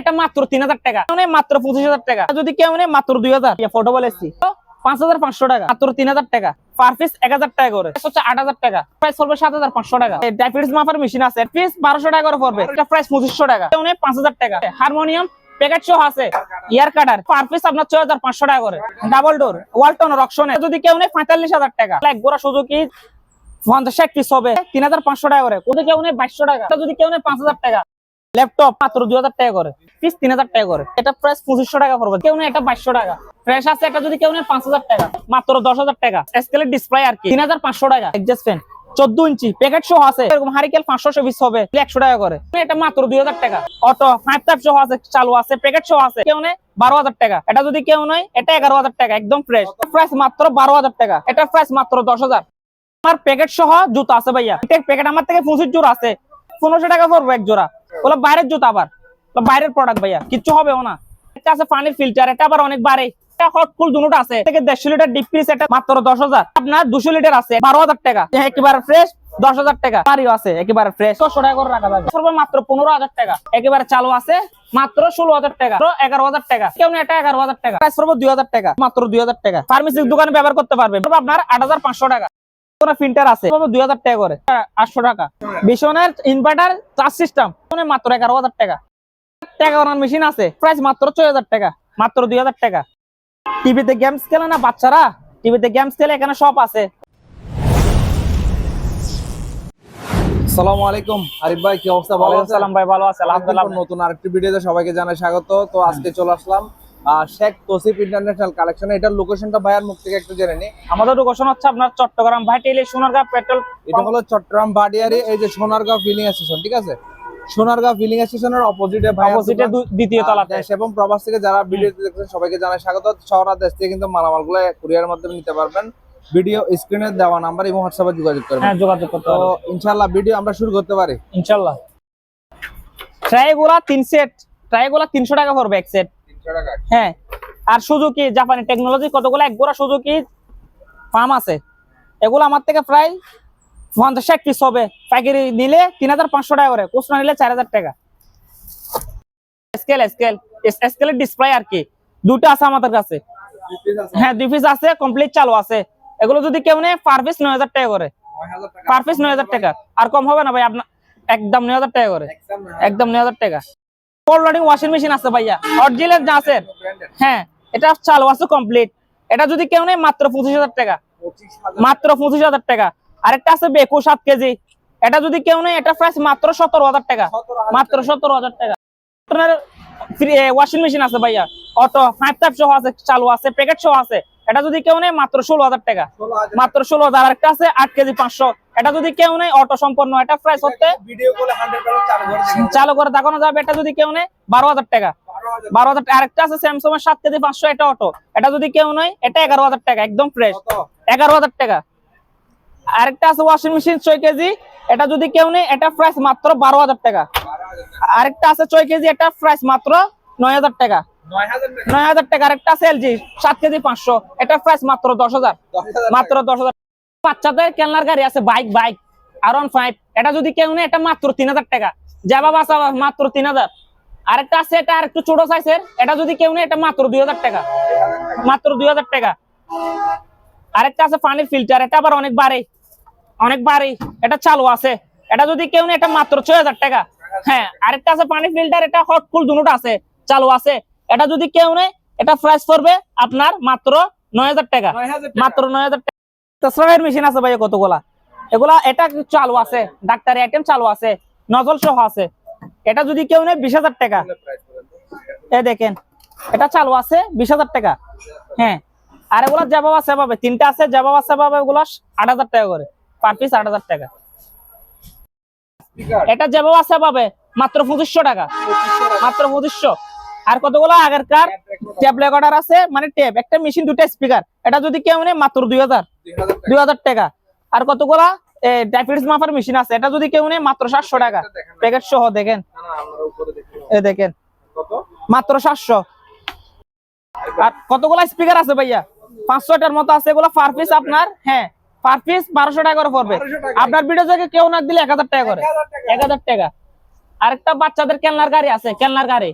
এটা মাত্র তিন হাজার টাকা? মাত্র পঁচিশ হাজার টাকা? যদি কেউ নেই মাত্র দুই হাজার? ফটো বলেছি পাঁচ হাজার পাঁচশো টাকা, মাত্র তিন হাজার টাকা। পার এক হাজার টাকা করে। আট হাজার টাকা। প্রাইস পড়বে সাত হাজার পাঁচশো টাকা। মেশিন আছে। পিস টাকা হারমোনিয়াম প্যাকেট সহ আছে। ইয়ার কাটার পার পিস আপনার ছয় হাজার পাঁচশো টাকা করে। ডাবল ডোর ওয়ালটন রকশনে যদি কেউ নেই পঁয়তাল্লিশ হাজার টাকা। এক গোড়া সুযোগী পঞ্চাশ পিস হবে। তিন হাজার পাঁচশো টাকা করে। কোথাও কেউ নেই বাইশশো টাকা। যদি কেউ নেই পাঁচ হাজার টাকা। ল্যাপটপ মাত্র দুই হাজার টাকা করে। পিস তিন হাজার টাকা করে। এটা প্রাইস পঁচিশশো টাকা পড়বে। কেউ নেই এটা বাইশশো টাকা। ফ্রেশ আছে, এটা যদি কেউ নেই পাঁচ হাজার টাকা। মাত্র দশ হাজার টাকা। স্কেলের ডিসপ্লে আর কি। তিন হাজার পাঁচশো টাকা। এক্সাস্ট ফ্যান চোদ্দ ইঞ্চি। প্যাকেট সহ আছে। হারিকেল পাঁচশো পিস হবে। একশো টাকা করে। এটা মাত্র দুই হাজার টাকা। অটো ফাইভ টাইপ সহ আছে, চালু আছে প্যাকেট সহ আছে। কেউ নেই বারো হাজার টাকা। এটা যদি কেউ নয়, এটা এগারো হাজার টাকা, একদম ফ্রেশ প্রাইস মাত্র বারো হাজার টাকা। এটা প্রাইস মাত্র দশ হাজার। আমার প্যাকেট সহ জুতো আছে ভাইয়া। প্যাকেট আমার থেকে পঁচিশ জোড়া আছে। পনেরোশো টাকা পড়ব এক জোড়া। ওগুলো বাইরের জুতো আবার। বাইরের প্রোডাক্ট ভাইয়া, কিচ্ছু হবেও না। এটা আছে পানির ফিল্টার এটা আবার অনেক বাড়ে। হট দুটো আছে। দেড়শো লিটার দশ হাজার। আপনার দুশো লিটার আছে, বারো হাজার টাকা। ফ্রেশ দশ হাজার টাকা। আছে, একেবারে টাকা মাত্র পনেরো হাজার টাকা। একেবারে চালু আছে, মাত্র ষোলো হাজার টাকা। এগারো হাজার টাকা। এগারো হাজার টাকা। দুই হাজার টাকা। মাত্র দুই হাজার টাকা। ফার্মেসির দোকানে ব্যবহার করতে পারবে। আপনার আট হাজার পাঁচশো টাকা। কোনো ফিল্টার আছে দুই হাজার টাকা করে। আটশো টাকা। বিশনের ইনভার্টার চার্জ সিস্টেম মাত্র এগারো হাজার টাকা। টাকা ওনার মেশিন আছে প্রাইস মাত্র ছয় হাজার টাকা মাত্র দুই হাজার টাকা। টিভিতে গেমস খেলে না বাচ্চারা? টিভিতে গেমস খেলে এখানে সব আছে। আসসালামু আলাইকুম। আরিফ ভাই কি অবস্থা? ভালো আছেন? ভাই ভালো আছে আলহামদুলিল্লাহ। নতুন আরেকটি ভিডিওতে সবাইকে জানাই স্বাগত। তো আজকে চলে আসলাম শেখ তসিফ ইন্টারন্যাশনাল কালেকশন এটার লোকেশনটা ভাইয়ার মুখ থেকে একটু জেনে নি আমাদের লোকেশন হচ্ছে আপনার চট্টগ্রাম ভাইটেলি সোনারগাঁ পেট্রোল এটা হলো চট্টগ্রাম বাডিয়ারি এই যে সোনারগাঁও ফিলিং স্টেশন ঠিক আছে? সোনারগাঁও ফিলিং স্টেশনের অপোজিটে ভাই অপোজিটে দ্বিতীয় তলাতে। এবং প্রবাস থেকে যারা ভিডিও দেখছেন সবাইকে জানাই স্বাগত। শহর দেশ থেকে কিন্তু মালামালগুলো কুরিয়ার মাধ্যমে নিতে পারবেন। ভিডিও স্ক্রিনে দেওয়া নাম্বার এবং হোয়াটসঅ্যাপে যোগাযোগ করবেন। হ্যাঁ যোগাযোগ করতে তো ইনশাআল্লাহ ভিডিও আমরা শুরু করতে পারি। ইনশাল্লাহ ট্রাইগুলা তিন সেট ট্রাইগুলা তিনশো টাকা পড়বে এক সেট হ্যাঁ আর সুজুকি জাপানি টেকনোলজি কতগুলো? এক গোড়া সুজুকি ফার্ম আছে। এগুলো আমার থেকে প্রায় পঞ্চাশ ষাট পিস হবে। পাইকারি নিলে তিন হাজার পাঁচশো টাকা করে খুচরা নিলে চার হাজার টাকা। স্কেল স্কেল স্কেলের ডিসপ্লে আর কি। দুটো আছে আমাদের কাছে। হ্যাঁ দুই পিস আছে কমপ্লিট চালু আছে। এগুলো যদি কেউ নেয় পার পিস নয় হাজার টাকা করে। পার পিস নয় হাজার টাকা। আর কম হবে না ভাই আপনার একদম নয় হাজার টাকা করে। একদম নয় হাজার টাকা। ওয়াশিং মেশিন আছে ভাইয়া। অরিজিনাল যা আছে। হ্যাঁ এটা চালু আছে কমপ্লিট এটা যদি কেউ মাত্র পঁচিশ হাজার টাকা। মাত্র পঁচিশ হাজার টাকা। আরেকটা আছে সাত কেজি। এটা যদি কেউ নেই এটা প্রাইস মাত্র সতেরো হাজার টাকা। মাত্র সতেরো হাজার টাকা। আপনার ওয়াশিং মেশিন আছে ভাইয়া। অটো ফাইভ টাইপ সহ আছে চালু আছে প্যাকেট সহ আছে। এটা যদি কেউ নেই মাত্র ষোলো হাজার টাকা। মাত্র ষোলো হাজার। আরেকটা আছে আট কেজি পাঁচশো। এটা যদি কেউ নেই অটো সম্পন্ন এটা প্রাইস হচ্ছে হান্ড্রেড পার্সেন্ট চালু করে দেখেন যাবে এটা যদি কেউ নেই বারো হাজার টাকা বারো হাজার আরেকটা আছে স্যামসং এর সাত কেজি পাঁচশো এটা অটো এটা যদি কেউ নয় এটা এগারো হাজার টাকা একদম ফ্রেশ এগারো হাজার টাকা আরেকটা আছে ওয়াশিং মেশিন ছয় কেজি এটা যদি কেউ নেই এটা প্রাইস মাত্র বারো হাজার টাকা আরেকটা আছে ছয় কেজি এটা প্রাইস মাত্র নয় হাজার টাকা নয় হাজার টাকা আরেকটা আছে এলজি সাত কেজি পাঁচশো এটা প্রাইস মাত্র দশ হাজার মাত্র দশ হাজার বাচ্চাদের গাড়ি আছে বাইক বাইক আর ফাইভ এটা যদি কেউ নেই এটা মাত্র তিন হাজার টাকা। যাবা বাসা মাত্র তিন হাজার। আরেকটা আছে এটা আর একটু ছোট সাইজের এটা যদি কেউ নেই এটা মাত্র দুই হাজার টাকা। মাত্র দুই হাজার টাকা। আরেকটা আছে পানির ফিল্টার এটা আবার অনেক বাড়ে। অনেক বাড়ে। এটা চালু আছে। এটা যদি কেউ নেই এটা মাত্র ছয় হাজার টাকা। হ্যাঁ আরেকটা আছে পানির ফিল্টার এটা হট কুল দুটো আছে চালু আছে। এটা যদি কেউ নেই এটা প্রাইস পড়বে আপনার মাত্র নয় হাজার টাকা। মাত্র নয় হাজার টাকা। তসরাইয়ের মেশিন আছে ভাই কতগুলা? এগুলা এটা চালু আছে ডাক্তারি আইটেম চালু আছে নজল সহ আছে। এটা যদি কেউ নেয় বিশ হাজার টাকা। এ দেখেন এটা চালু আছে বিশ হাজার টাকা। হ্যাঁ আর এগুলা যেভাবে আছে সেভাবে তিনটা আছে যেভাবে আছে সেভাবে এগুলা আট হাজার টাকা করে। পার পিস আট হাজার টাকা। এটা যেভাবে আছে সেভাবে মাত্র পঁচিশশো টাকা। মাত্র পঁচিশশো। আর কতগুলো আগেরকার ট্যাব রেকর্ডার আছে মানে ট্যাব একটা মেশিন দুটা স্পিকার এটা যদি কেউ নেই মাত্র দুই হাজার। দুই হাজার টাকা। আর কতগুলা? ডায়াবেটিস মাপার মেশিন আছে। এটা যদি কেউ নেই মাত্র সাতশো টাকা। প্যাকেট সহ দেখেন। এ দেখেন। মাত্র সাতশো। আর কতগুলা স্পিকার আছে ভাইয়া? পাঁচশোটার মতো আছে। এগুলো পার পিস আপনার হ্যাঁ পার পিস বারোশো টাকা করে পড়বে। আপনার ভিডিও থেকে কেউ না দিলে এক হাজার টাকা করে। এক হাজার টাকা। আরেকটা বাচ্চাদের কেলনার গাড়ি আছে কেলনার গাড়ি।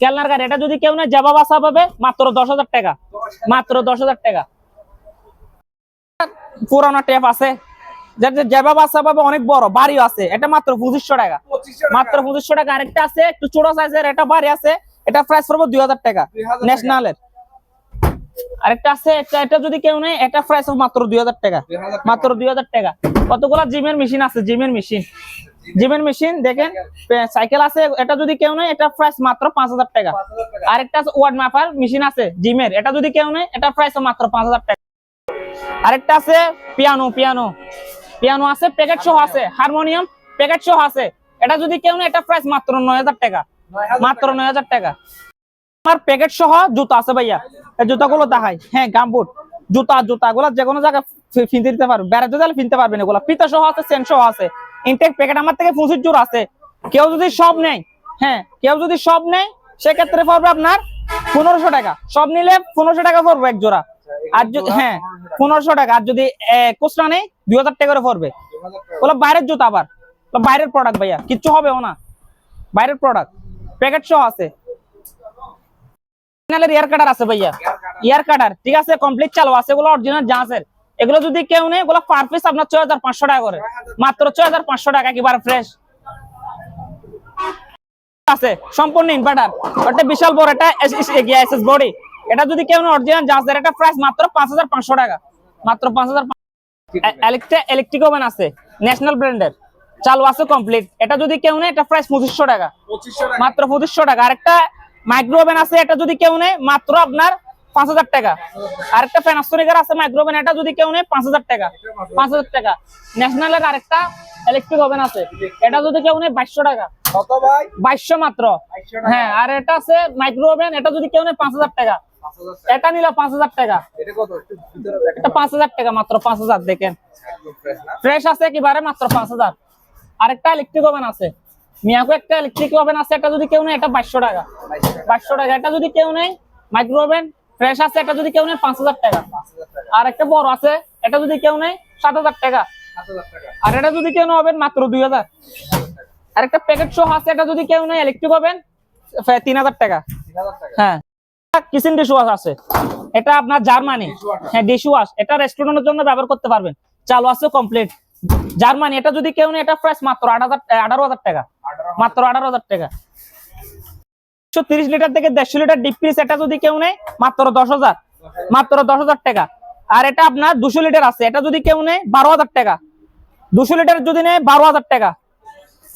কেলনার গাড়ি এটা যদি কেউ নেয় জাবা বাসা পাবে মাত্র দশ হাজার টাকা। মাত্র দশ হাজার টাকা। পুরানো টেপ আছে। বাসা পাবে অনেক বড় বাড়িও আছে। এটা মাত্র পঁচিশশো টাকা। মাত্র পঁচিশশো টাকা। আরেকটা আছে একটু ছোট সাইজের এটা বাড়ি আছে। এটা প্রাইস পড়বে দুই হাজার টাকা। 2000 ন্যাশনালের আরেকটা আছে এটা যদি কেউ নেয় এটা প্রাইস মাত্র দুই হাজার টাকা। মাত্র দুই হাজার টাকা। কতগুলা জিমের মেশিন আছে? জিমের মেশিন জিমের মেশিন দেখেন সাইকেল আছে এটা যদি কেউ নেয় এটা প্রাইস মাত্র পাঁচ হাজার টাকা। 5000 টাকা। আরেকটা ওয়ার্ড মাপার মেশিন আছে জিমের এটা যদি কেউ নেয় এটা প্রাইস মাত্র পাঁচ হাজার টাকা। আরেকটা আছে পিয়ানো পিয়ানো পিয়ানো আছে প্যাকেট সহ আছে হারমোনিয়াম প্যাকেট সহ আছে। এটা যদি কেউ নেয় এটা প্রাইস মাত্র নয় হাজার টাকা। মাত্র নয় হাজার টাকা। আমার প্যাকেট সহ জুতা আছে ভাইয়া। এই জুতাগুলো দেখাই। হ্যাঁ গামবুট। জুতা জুতা গুলো যে কোনো জায়গায় ফিনতে দিতে পারবে বেড়াতে দিলে ফিনতে পারবেন এগুলো। ফিতা সহ আছে সেন সহ আছে। ইনটেক প্যাকেট আমার থেকে পঁচিশ জোর আছে। কেউ যদি সব নেয় হ্যাঁ কেউ যদি সব নেয়, সেক্ষেত্রে পড়বে আপনার পনেরোশো টাকা। সব নিলে পনেরোশো টাকা পড়বে এক জোড়া। আর যদি হ্যাঁ পনেরোশো টাকা। আর যদি খুচরা নেই, দুই হাজার টাকা করে পড়বে। 2000 টাকা। ওগুলো বাইরের জুতো আবার। বাইরের প্রোডাক্ট ভাইয়া, কিচ্ছু হবেও না। বাইরের প্রোডাক্ট প্যাকেট সহ আছে। এয়ার কাটার আছে ভাইয়া। ইয়ার কাটার ঠিক আছে কমপ্লিট চালু আছে। এগুলো অরিজিনাল জাহাজের এগুলো যদি কেউ নেই এগুলো পার পিস আপনার ছয় হাজার পাঁচশো টাকা করে। মাত্র ছয় হাজার পাঁচশো টাকা একেবারে ফ্রেশ আছে সম্পূর্ণ ইনভার্টার ওটা বিশাল বড় এটা এসএস বডি এটা যদি কেউ অরিজিনাল জাহাজের এটা প্রাইস মাত্র পাঁচ হাজার পাঁচশো টাকা। মাত্র পাঁচ হাজার ইলেকট্রিক ওভেন আছে ন্যাশনাল ব্র্যান্ডের চালু আছে কমপ্লিট এটা যদি কেউ নেই এটা প্রাইস পঁচিশশো টাকা। 2500 টাকা। মাত্র পঁচিশশো টাকা। আরেকটা মাইক্রো ওভেন আছে এটা যদি কেউ নেই মাত্র আপনার পাঁচ হাজার টাকা। আরেকটা প্যানাসোনিকের আছে মাইক্রো ওভেন এটা যদি কেউ নেয় পাঁচ হাজার টাকা। পাঁচ হাজার টাকা। ন্যাশনালের আরেকটা ইলেকট্রিক ওভেন আছে। এটা যদি কেউ নেয় বাইশশো টাকা। বাইশশো মাত্র। হ্যাঁ আর এটা আছে মাইক্রো ওভেন এটা যদি কেউ নেয় পাঁচ হাজার টাকা। এটা নিলে পাঁচ হাজার টাকা। এটা পাঁচ হাজার টাকা মাত্র পাঁচ হাজার দেখেন? ফ্রেশ আছে একেবারে মাত্র পাঁচ হাজার। আরেকটা ইলেকট্রিক ওভেন আছে। মিয়াকো একটা ইলেকট্রিক ওভেন আছে এটা যদি কেউ নেয় এটা বাইশশো টাকা। বাইশশো টাকা। এটা যদি কেউ নেই মাইক্রো ওভেন ফ্রেশ আছে, এটা যদি কেউ নেই পাঁচ হাজার টাকা। আর একটা বড় আছে, এটা যদি কেউ নেই সাত হাজার টাকা। আর এটা যদি কেউ নেবেন মাত্র দুই হাজার। আর একটা প্যাকেট সহ আছে, এটা যদি কেউ নেই ইলেকট্রিক ওভেন তিন হাজার টাকা। হ্যাঁ। কিচেন ডিশ আছে। এটা আপনার জার্মানি। হ্যাঁ ডিশ ওয়াশ এটা রেস্টুরেন্টের জন্য ব্যবহার করতে পারবেন। চালু আছে কমপ্লিট জার্মানি, এটা যদি কেউ নেই এটা প্রাইস মাত্র আট হাজার, আঠারো হাজার টাকা। মাত্র আঠারো হাজার টাকা। একশো তিরিশ লিটার থেকে দেড়শো লিটার ডিপ এটা যদি কেউ নেয়, মাত্র দশ হাজার। মাত্র দশ হাজার টাকা। আর এটা আপনার দুশো লিটার আছে। এটা যদি কেউ নেয়, বারো হাজার টাকা। দুশো লিটার যদি নেয়, বারো হাজার টাকা।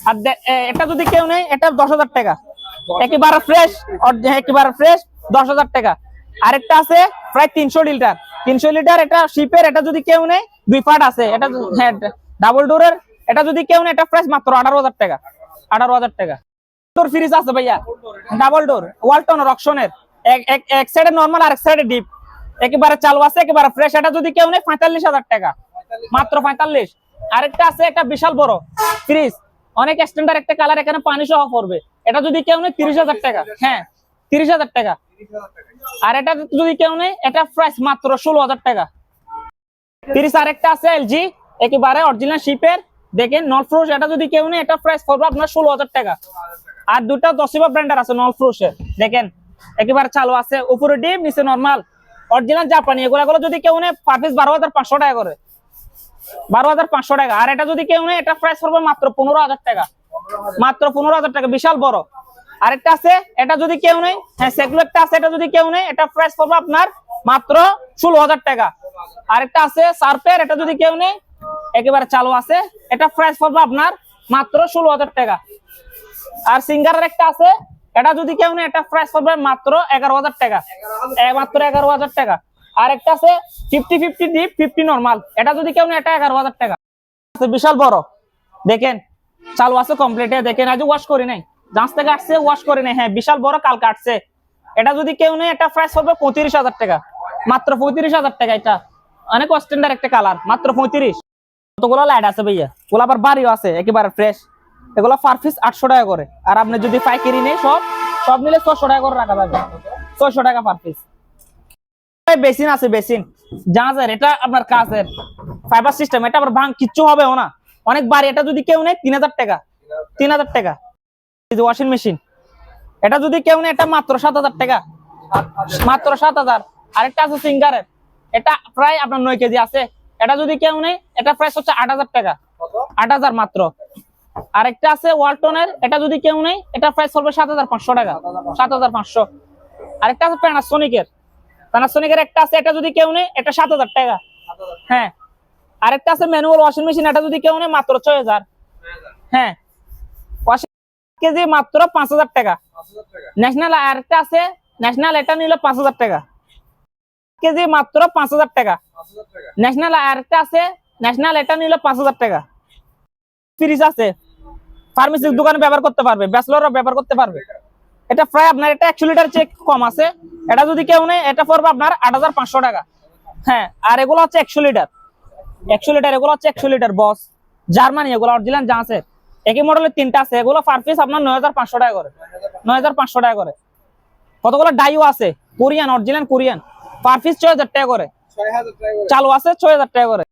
আর এটা যদি কেউ নেয়, এটা দশ হাজার টাকা। একেবারে ফ্রেশ একেবারে ফ্রেশ দশ হাজার টাকা। আরেকটা আছে, প্রায় তিনশো লিটার। তিনশো লিটার এটা শিপের এটা যদি কেউ নেয়, দুই পার্ট আছে। এটা হ্যাঁ ডাবল ডোরের এটা যদি কেউ নেয়, এটা প্রাইস মাত্র আঠারো হাজার টাকা। আঠারো হাজার টাকা। ফ্রিজ আছে ভাইয়া। ডাবল ডোর, ওয়ালটন রকশনের এক সাইডে নর্মাল আর এক সাইডে ডিপ একেবারে চালু আছে, একেবারে ফ্রেশ এটা যদি কেউ নেই পঁয়তাল্লিশ হাজার টাকা। মাত্র পঁয়তাল্লিশ। আরেকটা আছে, একটা বিশাল বড়। ফ্রিজ অনেক স্ট্যান্ডার্ড একটা কালার এখানে পানি সহ পড়বে। এটা যদি কেউ নেই তিরিশ হাজার টাকা। হ্যাঁ তিরিশ হাজার টাকা। আর এটা যদি কেউ নেই এটা প্রাইস মাত্র ষোলো হাজার টাকা। তিরিশ আরেকটা আছে, এলজি। একেবারে অরিজিনাল শিপের দেখেন নল ফ্রুশ এটা যদি কেউ নেই এটা প্রাইস পড়বে আপনার ষোলো হাজার টাকা। আর দুটা দশিবা ব্র্যান্ডের আছে নল ফ্রুশের দেখেন, একেবারে চালু আছে, উপরে ডিপ নিচে নর্মাল অরিজিনাল জাপানি এগুলো যদি কেউ নেই পার পিস বারো হাজার পাঁচশো টাকা করে। বারো হাজার পাঁচশো টাকা। আর এটা যদি কেউ নেই এটা প্রাইস পড়বে মাত্র পনেরো হাজার টাকা। মাত্র পনেরো হাজার টাকা, বিশাল বড়। আরেকটা আছে, এটা যদি কেউ নেই হ্যাঁ সেগুলো একটা আছে, এটা যদি কেউ নেই এটা প্রাইস পড়বে আপনার মাত্র ষোলো হাজার টাকা। আরেকটা আছে সার্পের এটা যদি কেউ নেই একেবারে চালু আছে এটা প্রাইস পড়বে আপনার মাত্র ষোলো হাজার টাকা। আর সিঙ্গারের একটা আছে, এটা যদি কেউ নেই এটা প্রাইস পড়বে মাত্র এগারো হাজার টাকা। মাত্র এগারো হাজার টাকা। আর একটা আছে fifty fifty deep fifty normal এটা যদি কেউ নেই এটা এগারো হাজার টাকা। বিশাল বড়। দেখেন, চালু আছে কমপ্লিটে দেখেন আজ ওয়াশ করি নাই। জাঁচ থেকে আসছে ওয়াশ করি নাই। হ্যাঁ বিশাল বড় কাল কাটছে এটা যদি কেউ নেই এটা প্রাইস পড়বে পঁয়ত্রিশ হাজার টাকা। মাত্র পঁয়ত্রিশ হাজার টাকা এটা। অনেক স্ট্যান্ডার্ড একটা কালার মাত্র পঁয়ত্রিশ। কতগুলো লাইট আছে ভাইয়া? ওগুলো আবার বাড়িও আছে, একেবারে ফ্রেশ এগুলো পার পিস আটশো টাকা করে। আর আপনি যদি পাইকারি নেই, সব সব নিলে ছশো টাকা করে রাখা টাকা পার পিস বেসিন আছে, বেসিন। জাহাজের, এটা আপনার কাজের ফাইবার সিস্টেম এটা আবার ভাঙ কিচ্ছু না। অনেক বাড়ি, এটা যদি কেউ নেই তিন হাজার টাকা। তিন হাজার টাকা। ওয়াশিং মেশিন এটা যদি কেউ নেই এটা মাত্র সাত হাজার টাকা। মাত্র সাত হাজার। আরেকটা আছে সিঙ্গারের। এটা প্রায় আপনার নয় কেজি আছে। এটা যদি কেউ নেই এটা প্রাইস হচ্ছে আট হাজার টাকা। আট হাজার মাত্র। আরেকটা আছে ওয়ালটনের এটা যদি কেউ নেই এটা প্রাইস পড়বে সাত হাজার পাঁচশো টাকা। সাত হাজার পাঁচশো। আরেকটা আছে প্যানাসোনিকের প্যানাসোনিকের একটা আছে এটা যদি কেউ নেই এটা সাত হাজার টাকা। হ্যাঁ। আরেকটা আছে ম্যানুয়াল ওয়াশিং মেশিন এটা যদি কেউ নেই মাত্র ছয় হাজার। হ্যাঁ। ওয়াশিং কেজি মাত্র পাঁচ হাজার টাকা। পাঁচ হাজার টাকা। ন্যাশনাল আরেকটা আছে ন্যাশনাল এটা নিলে পাঁচ হাজার টাকা। কেজি মাত্র পাঁচ হাজার টাকা। ন্যাশনাল আরেকটা আছে ন্যাশনাল এটা নিলে পাঁচ হাজার টাকা। ফ্রিজ আছে ফার্মেসির দোকানে ব্যবহার করতে পারবে ব্যাচলরও ব্যবহার করতে পারবে। এটা প্রায় আপনার, এটা একশো লিটার চেক কম আছে। এটা যদি কেউ নেই এটা পড়বে আপনার আট হাজার পাঁচশো টাকা। হ্যাঁ আর এগুলো হচ্ছে একশো লিটার একশো লিটার এগুলো হচ্ছে একশো লিটার বস জার্মানি এগুলো অরিজিনাল যা আছে। একই মডেলের তিনটা আছে। এগুলো পার পিস আপনার নয় হাজার পাঁচশো টাকা করে। নয় হাজার পাঁচশো টাকা করে। কতগুলো ডাইও আছে? Korean original Korean per piece ছয় হাজার টাকা করে। চালু আছে ছয় হাজার টাকা করে।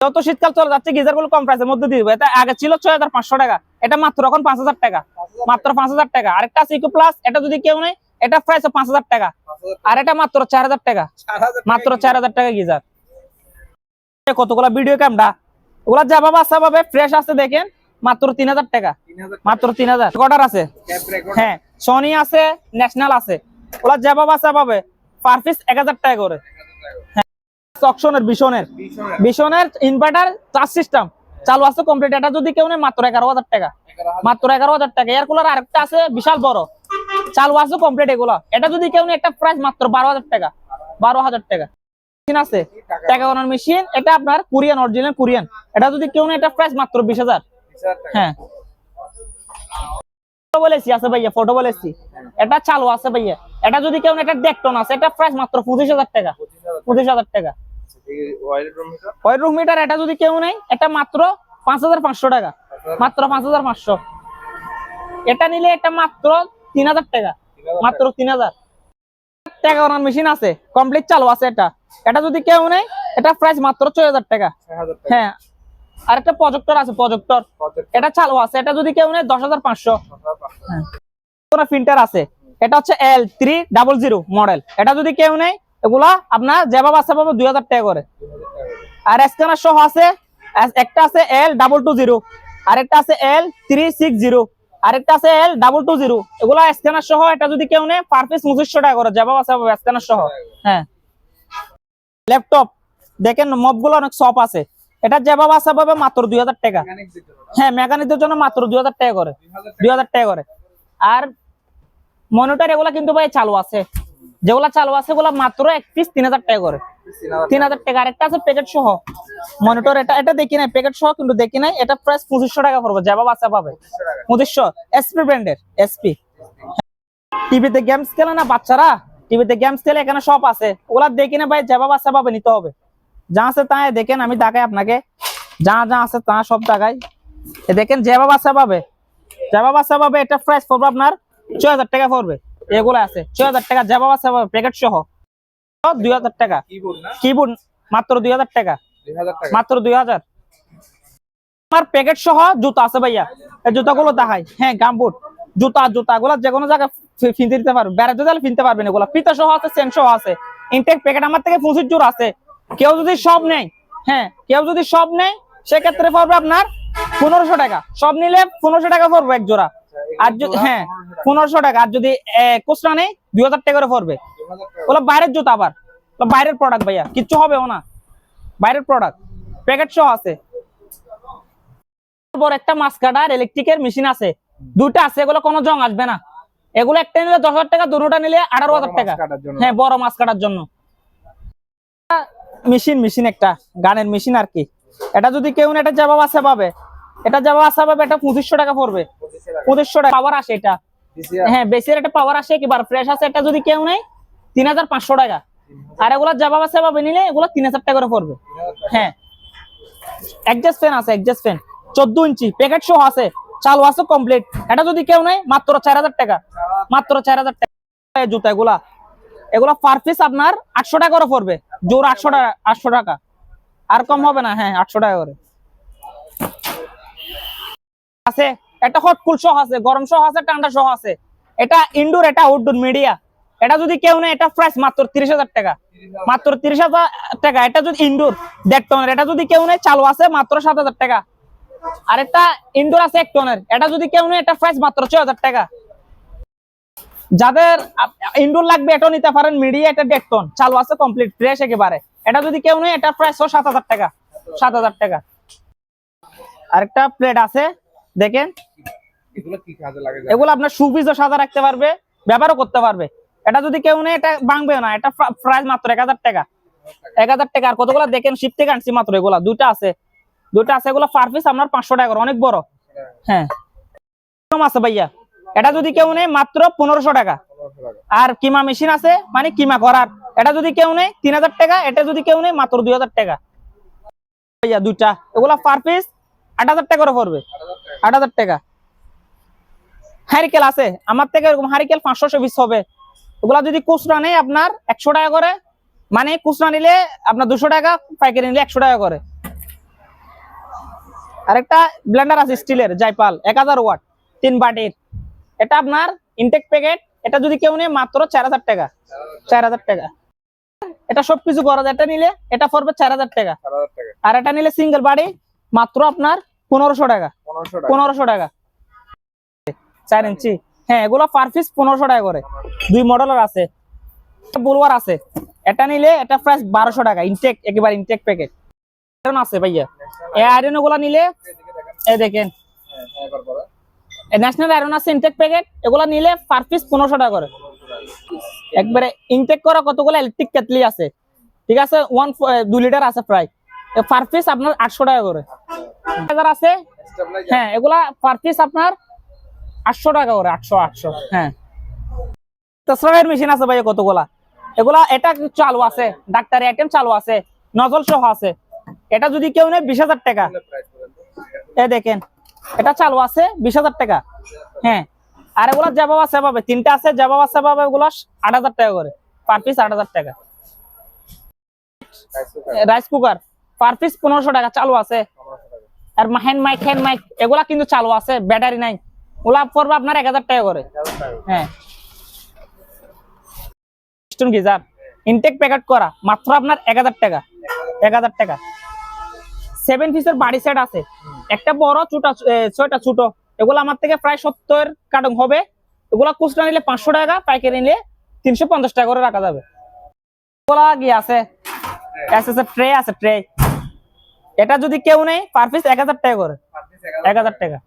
যত শীতকাল চলে যাচ্ছে গিজারগুলো কম প্রাইসের মধ্যে দিয়ে এটা আগে ছিল ছয় হাজার পাঁচশো টাকা এটা মাত্র এখন পাঁচ হাজার টাকা। মাত্র পাঁচ হাজার টাকা। আরেকটা আছে ইকো প্লাস এটা যদি কেউ নেই এটা প্রাইস পাঁচ হাজার টাকা। আর এটা মাত্র চার হাজার টাকা। মাত্র চার হাজার টাকা গিজার। কতগুলা ভিডিও ক্যামেরা ওগুলা যা বাবা আসা পাবে ফ্রেশ আছে দেখেন মাত্র তিন হাজার টাকা। মাত্র তিন হাজার। অর্ডার আছে। হ্যাঁ সনি আছে ন্যাশনাল আছে। ওগুলা যা বাবা আসা পাবে পার পিস এক হাজার টাকা করে। অকশনের বিশনের বিশনের ইনভার্টার চার্জ সিস্টেম চালু আছে কমপ্লিট এটা যদি কেউ নেই মাত্র এগারো হাজার টাকা। মাত্র এগারো হাজার টাকা। এয়ার কুলার আরেকটা আছে বিশাল বড়। চালু আছে কমপ্লিট এগুলো। এটা যদি কেউ নেই একটা প্রাইস মাত্র বারো হাজার টাকা। বারো হাজার টাকা। মেশিন আছে। টাকা মেশিন এটা আপনার কোরিয়ান অরিজিনাল কোরিয়ান এটা যদি কেউ নেই এটা প্রাইস মাত্র বিশ হাজার। হ্যাঁ। ফটো বলেছি আছে ভাইয়া ফটো বলেছি। এটা চালু আছে ভাইয়া। এটা যদি কেউ এটা ডেকটন আছে এটা প্রাইস মাত্র পঁচিশ হাজার টাকা। পঁচিশ হাজার টাকা। ওয়াইল্ড রুম মিটার ওই রুম মিটার এটা যদি কেউ নেই এটা মাত্র পাঁচ হাজার পাঁচশো টাকা। মাত্র পাঁচ হাজার পাঁচশো। এটা নিলে এটা মাত্র তিন হাজার টাকা। মাত্র তিন হাজার। টাকা ওনার মেশিন আছে কমপ্লিট চালু আছে এটা। এটা যদি কেউ নেই এটা প্রাইস মাত্র ছয় হাজার টাকা। হ্যাঁ। আর একটা প্রজেক্টর আছে প্রজেক্টর এটা চালু আছে এটা যদি কেউ নেই দশ হাজার পাঁচশো। কোনো প্রিন্টার আছে। এটা হচ্ছে L three double zero model এটা যদি কেউ নেই এগুলা আপনার যেভাবে আছে পাবে দুই হাজার টাকা করে। আর স্ক্যানার সহ আছে একটা আছে এল ডাবল টু জিরো আরেকটা আছে এল থ্রি সিক্স জিরো আরেকটা আছে এল ডাবল টু জিরো এগুলা স্ক্যানার সহ, এটা যদি কেউ নেই পার পিস পঁচিশশো টাকা করে, যেভাবে আছে স্ক্যানার সহ। হ্যাঁ। ল্যাপটপ দেখেন মবগুলো অনেক সপ আছে। এটা যেভাবে আছে পাবে মাত্র দুই হাজার টাকা। হ্যাঁ মেকানিকদের জন্য মাত্র দুই হাজার টাকা করে। দুই হাজার টাকা করে। আর মনিটর এগুলা কিন্তু ভাই চালু আছে। যেগুলা চালু আছে ওগুলা মাত্র এক পিস তিন হাজার টাকা করে। তিন হাজার টাকা। আরেকটা আছে প্যাকেট সহ। মনিটর এটা এটা দেখি নাই প্যাকেট সহ কিন্তু দেখি নাই। এটা প্রাইস পঁচিশশো টাকা পড়বে, যাবা বাচ্চা পাবে। পঁচিশশো। এসপি ব্র্যান্ডের এসপি টিভিতে গেমস খেলে না বাচ্চারা? টিভিতে গেমস খেলে এখানে সব আছে। ওগুলা দেখি না ভাই, যাবা বাচ্চা পাবে, নিতে হবে। যা আছে তাই দেখেন, আমি দেখাই আপনাকে। যা যা আছে তা সব দেখাই। দেখেন, যেবা বাচ্চা পাবে। যেবা বাচ্চা পাবে, এটা প্রাইস পড়বে আপনার ছয় হাজার টাকা পড়বে। এগুলো আছে। ছয় হাজার টাকা যেবা বাচ্চা প্যাকেট সহ। দুই হাজার টাকা। কিবোর্ড না? মাত্র দুই হাজার টাকা। মাত্র দুই হাজার। আমার প্যাকেট সহ জুতা আছে ভাইয়া। এই জুতাগুলো দেখাই। হ্যাঁ গামবুট। জুতা জুতা গুলো যে কোনো জায়গায় ফিনতে দিতে পারবে। বেড়াতে দিলে ফিনতে পারবেন এগুলো। ফিতা সহ আছে সেন সহ আছে। ইনটেক প্যাকেট আমার থেকে পঁচিশ জোর আছে। কেউ যদি সব নেই হ্যাঁ কেউ যদি সব নেই সেক্ষেত্রে পড়বে আপনার পনেরোশো টাকা। সব নিলে পনেরোশো টাকা পড়বে এক জোড়া। আর যদি হ্যাঁ পনেরোশো টাকা। আর যদি কোচরা নেই দুই হাজার টাকা করে পড়বে। দুই হাজার টাকা। ওগুলো বাইরের জুতা আবার। বাইরের প্রোডাক্ট ভাইয়া কিচ্ছু হবেও না। বাইরের প্রোডাক্ট প্যাকেট সহ আছে। বড় একটা মাছ কাটার ইলেকট্রিকের মেশিন আছে। দুটা আছে এগুলো কোনো জং আসবে না। এগুলো একটা নিলে দশ হাজার টাকা দুটা নিলে আঠারো হাজার টাকা। হ্যাঁ বড় মাছ কাটার জন্য। মেশিন মেশিন একটা গানের মেশিন আর কি। এটা যদি কেউ না এটা জবাব আছে পাবে এটা জবাব আসা পাবে এটা পঁচিশশো টাকা পড়বে। পঁচিশশো টাকা। পাওয়ার আসে এটা। হ্যাঁ বেশি একটা পাওয়ার আসে এবার ফ্রেশ আছে এটা যদি কেউ নেই তিন হাজার পাঁচশো টাকা। আর এগুলো জবাব আছে পাবে নিলে এগুলো তিন হাজার টাকা করে পড়বে। হ্যাঁ। অ্যাডজাস্ট ফ্যান আছে অ্যাডজাস্ট ফ্যান চোদ্দ ইঞ্চি প্যাকেট সহ আছে। চালু আছে কমপ্লিট এটা যদি কেউ নেই মাত্র চার হাজার টাকা। মাত্র চার হাজার টাকা। জুতা এগুলা। এগুলা পার পিস আপনার আটশো টাকা করে পড়বে। জোর আটশো টাকা আটশো টাকা। আর কম হবে না হ্যাঁ আটশো টাকা করে। আছে, এটা হট কুল সহ আছে, গরম সহ আছে, ঠান্ডা সহ আছে। এটা ইনডোর এটা আউটডোর মিডিয়া এটা যদি কেউ নেয়, এটা প্রাইস মাত্র তিরিশ হাজার টাকা। মাত্র তিরিশ হাজার টাকা, এটা যদি ইনডোর দেড় টনের এটা যদি কেউ নেয়, চালু আছে মাত্র সাত হাজার টাকা। আর একটা ইনডোর আছে এক টনের এটা যদি কেউ নেয়, এটা প্রাইস মাত্র ছয় হাজার টাকা। যাদের ইনডোর লাগবে, এটাও নিতে পারেন। মিডিয়া এটা দেড় টন চালু আছে কমপ্লিট ফ্রেশ একেবারে। এটা যদি কেউ নেয়, এটা প্রাইস সাত হাজার টাকা। সাত হাজার টাকা। আরেকটা প্লেট আছে। দেখেন? এগুলো আপনার সুপিসও সাদা রাখতে পারবে ব্যবহারও করতে পারবে। এটা যদি কেউ নেই এটা ভাঙবে না এটা প্রাইস মাত্র এক হাজার টাকা। এক হাজার টাকা আর কতগুলো দেখেন শিপ থেকে আনছি মাত্র এগুলা দুইটা আছে। দুইটা আছে এগুলো পার পিস আপনার পাঁচশো টাকা অনেক বড়। হ্যাঁ। আছে ভাইয়া। এটা যদি কেউ নেই মাত্র পনেরোশো টাকা। আর কিমা মেশিন আছে মানে কিমা করার। এটা যদি কেউ নেই তিন হাজার টাকা এটা যদি কেউ নেই মাত্র দুই হাজার টাকা। ভাইয়া দুইটা। এগুলা পার পিস আট হাজার টাকা করে পড়বে। আট হাজার টাকা। হারিকেল আছে। আমার থেকে এরকম হারিকেল পাঁচশো পিস হবে। ওগুলা যদি খুচরা নেই আপনার একশো টাকা করে। মানে খুচরা নিলে আপনার দুশো টাকা পাইকারি নিলে একশো টাকা করে। আরেকটা ব্লেন্ডার আছে স্টিলের জাইপাল এক হাজার ওয়াট তিন বাটির। এটা আপনার ইনটেক প্যাকেট এটা যদি কেউ নেই মাত্র চার হাজার টাকা। চার হাজার টাকা। এটা সবকিছু করা যায়। এটা নিলে এটা পড়বে চার হাজার টাকা। আর এটা নিলে সিঙ্গেল বাড়ি মাত্র আপনার পনেরোশো টাকা। পনেরোশো টাকা। চার ইঞ্চি। হ্যাঁ এগুলো পার পিস পনেরোশো টাকা করে। দুই মডেলের আছে। বুলওয়ার আছে। এটা নিলে এটা প্রাইস বারোশো টাকা। ইনটেক একেবারে ইনটেক প্যাকেট আয়রন আছে ভাইয়া। এই আয়রনগুলা নিলে এদিকে দেখেন। এই ন্যাশনাল আয়রন আছে ইনটেক প্যাকেট এগুলা নিলে পার পিস পনেরোশো টাকা করে। একবারে ইনটেক করা কতগুলো ইলেকট্রিক কেটলি আছে। ঠিক আছে? ওয়ান দুই লিটার আছে প্রায়। পার পিস আপনার আটশো টাকা করে। হাজার আছে হ্যাঁ এগুলা পার পিস আপনার আটশো টাকা করে আটশো আটশো হ্যাঁ। তেসরাইয়ের মেশিন আছে ভাই কতগুলা? এগুলা এটা চালু আছে? ডাক্তারি আইটেম চালু আছে নজল সহ আছে। এটা যদি কেউ নেয় বিশ হাজার টাকা। এ দেখেন এটা চালু আছে বিশ হাজার টাকা হ্যাঁ। আর এগুলা যেভাবে আছে সেভাবে তিনটা আছে যেভাবে আছে সেভাবে এগুলো আট হাজার টাকা করে পার পিস আট হাজার টাকা। রাইস কুকার পার পিস পনেরোশো টাকা, চালু আছে। আর হ্যান্ড মাইক হ্যান্ড মাইক এগুলা কিন্তু চালু আছে ব্যাটারি নাই। ওগুলা পড়বে আপনার এক হাজার টাকা করে। হ্যাঁ। গিজার ইনটেক প্যাকেট করা, মাত্র আপনার এক হাজার টাকা। এক হাজার টাকা। সেভেন পিসের বাড়ি সেট আছে। একটা বড়, ছোটা ছয়টা ছোট। এগুলো আমার থেকে প্রায় সত্তর কার্টন হবে। এগুলা খুচরা নিলে পাঁচশো টাকা, পাইকারি নিলে তিনশো পঞ্চাশ টাকা করে রাখা যাবে। এগুলা কি আছে? ট্রে আছে ট্রে এটা যদি কেউ নেই পার পিস এক হাজার টাকা করে। এক হাজার টাকা।